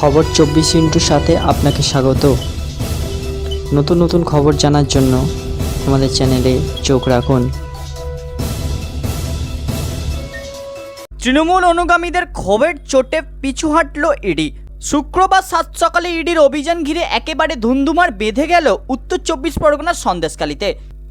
খবর চব্বিশ ইন্টুর সাথে আপনাকে স্বাগত। নতুন নতুন খবর জানার জন্য আমাদের চ্যানেলে চোখ রাখুন। তৃণমূল অনুগামীদের ক্ষোভের চোটে পিছু হাঁটল ইডি। শুক্রবার সাত সকালে ইডির অভিযান ঘিরে একেবারে ধুন্ধুমার বেঁধে গেল উত্তর চব্বিশ পরগনার সন্দেশকালীতে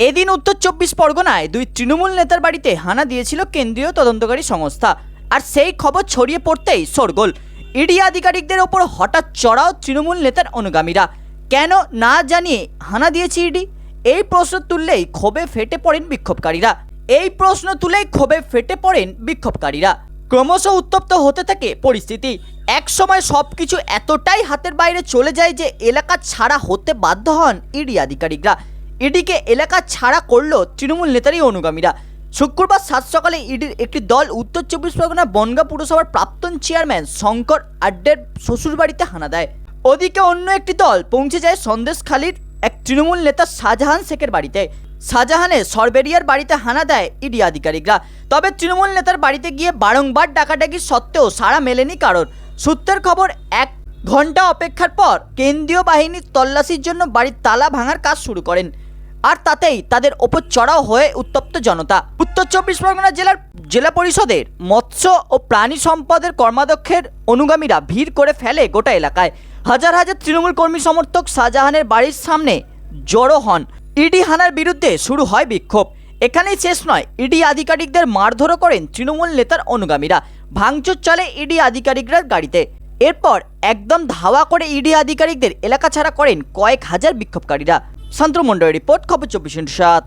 এদিন উত্তর চব্বিশ পরগনায় দুই তৃণমূল নেতার বাড়িতে হানা দিয়েছিল কেন্দ্রীয় তদন্তকারী সংস্থা। আর সেই খবর ছড়িয়ে পড়তেই শোরগোল। ইডি আধিকারিকদের ওপর হঠাৎ চড়াও তৃণমূল নেতার অনুগামীরা। কেন না জানিয়ে হানা দিয়েছে ইডি? এই প্রশ্ন তুললেই ক্ষোভে ফেটে পড়েন বিক্ষোভকারীরা। এই প্রশ্ন তুলেই ক্ষোভে ফেটে পড়েন বিক্ষোভকারীরা। ক্রমশ উত্তপ্ত হতে থাকে পরিস্থিতি। একসময় সব কিছু এতটাই হাতের বাইরে চলে যায় যে এলাকা ছাড়া হতে বাধ্য হন ইডি আধিকারিকরা। ইডিকে এলাকা ছাড়া করল তৃণমূল নেতারই অনুগামীরা। শুক্রবার সাত সকালে ইডির একটি দল উত্তর চব্বিশ পরগনা বনগা পুরসভার প্রাক্তন চেয়ারম্যান শঙ্কর আড্ডের শ্বশুরবাড়িতে হানা দেয়। ওদিকে অন্য একটি দল পৌঁছে যায় সন্দেশখালীর এক তৃণমূল নেতা শাহজাহান শেখের বাড়িতে। শাহজাহানের সরবেরিয়ার বাড়িতে হানা দেয় ইডি আধিকারিকরা। তবে তৃণমূল নেতার বাড়িতে গিয়ে বারংবার ডাকাডাকি সত্ত্বেও সাড়া মেলেনি কারণ সূত্রের খবর, এক ঘণ্টা অপেক্ষার পর কেন্দ্রীয় বাহিনীর তল্লাশির জন্য বাড়ির তালা ভাঙার কাজ শুরু করেন। আর তাতেই তাদের ওপর চড়াও হয়ে উত্তপ্ত জনতা। উত্তর চব্বিশ পরগনা জেলার জেলা পরিষদের মৎস্য ও প্রাণী সম্পদের কর্মাধ্যক্ষের অনুগামীরা ভিড় করে ফেলে গোটা এলাকায়। হাজার হাজার তৃণমূল কর্মী সমর্থক শাহজাহানের বাড়ির সামনে জড়ো হন। ইডি হানার বিরুদ্ধে শুরু হয় বিক্ষোভ। এখানেই শেষ নয়, ইডি আধিকারিকদের মারধরও করেন তৃণমূল নেতার অনুগামীরা। ভাঙচুর চলে ইডি আধিকারিকরা গাড়িতে। এরপর একদম ধাওয়া করে ইডি আধিকারিকদের এলাকা ছাড়া করেন কয়েক হাজার বিক্ষোভকারীরা। শান্তমণ্ডলের রিপোর্ট খবর চব্বিশ সাত